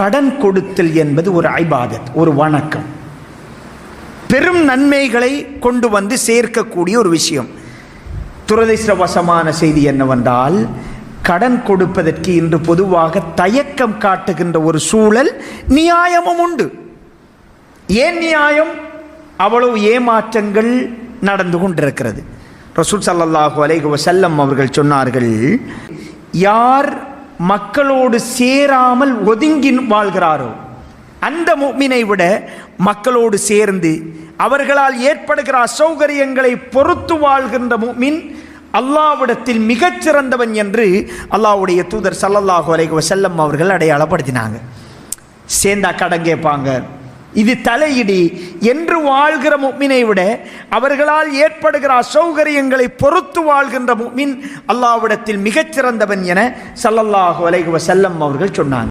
கடன் கொடுத்தல் என்பது ஒரு ஐபாதத் ஒரு வணக்கம். பெரும் நன்மைகளை கொண்டு வந்து சேர்க்கக்கூடிய ஒரு விஷயம். துரதிர்ஷ்டவசமான செய்தி என்னவென்றால் கடன் கொடுப்பதற்கு இன்று பொதுவாக தயக்கம் காட்டுகின்ற ஒரு சூழல் நியாயமும் உண்டு. ஏன் நியாயம்? அவ்வளவு ஏமாற்றங்கள் நடந்து கொண்டிருக்கிறது. ரசூல் சல்லாஹூ அலைஹி வசல்லம் அவர்கள் சொன்னார்கள் யார் மக்களோடு சேராமல் ஒதுங்கி வாழ்கிறாரோ? அந்த முஃமினை விட மக்களோடு சேர்ந்து அவர்களால் ஏற்படுகிற அசௌகரியங்களை பொறுத்து வாழ்கின்ற முஃமின் அல்லாவிடத்தில் மிகச்சிறந்தவன் என்று அல்லாஹ்வுடைய தூதர் சல்லல்லாஹு அலைஹி செல்லம் அவர்கள் அடையாளப்படுத்தினாங்க. சேர்ந்தா கடன் கேட்பாங்க. இது தலையிடி. என்று வாழ்கிற முக்மினை விட அவர்களால் ஏற்படுகிற அசௌகரியங்களை பொறுத்து வாழ்கின்ற முக்மின் அல்லாவிடத்தில் மிகச்சிறந்தவன் என சல்லல்லாஹு அலைஹி செல்லம் அவர்கள் சொன்னாங்க.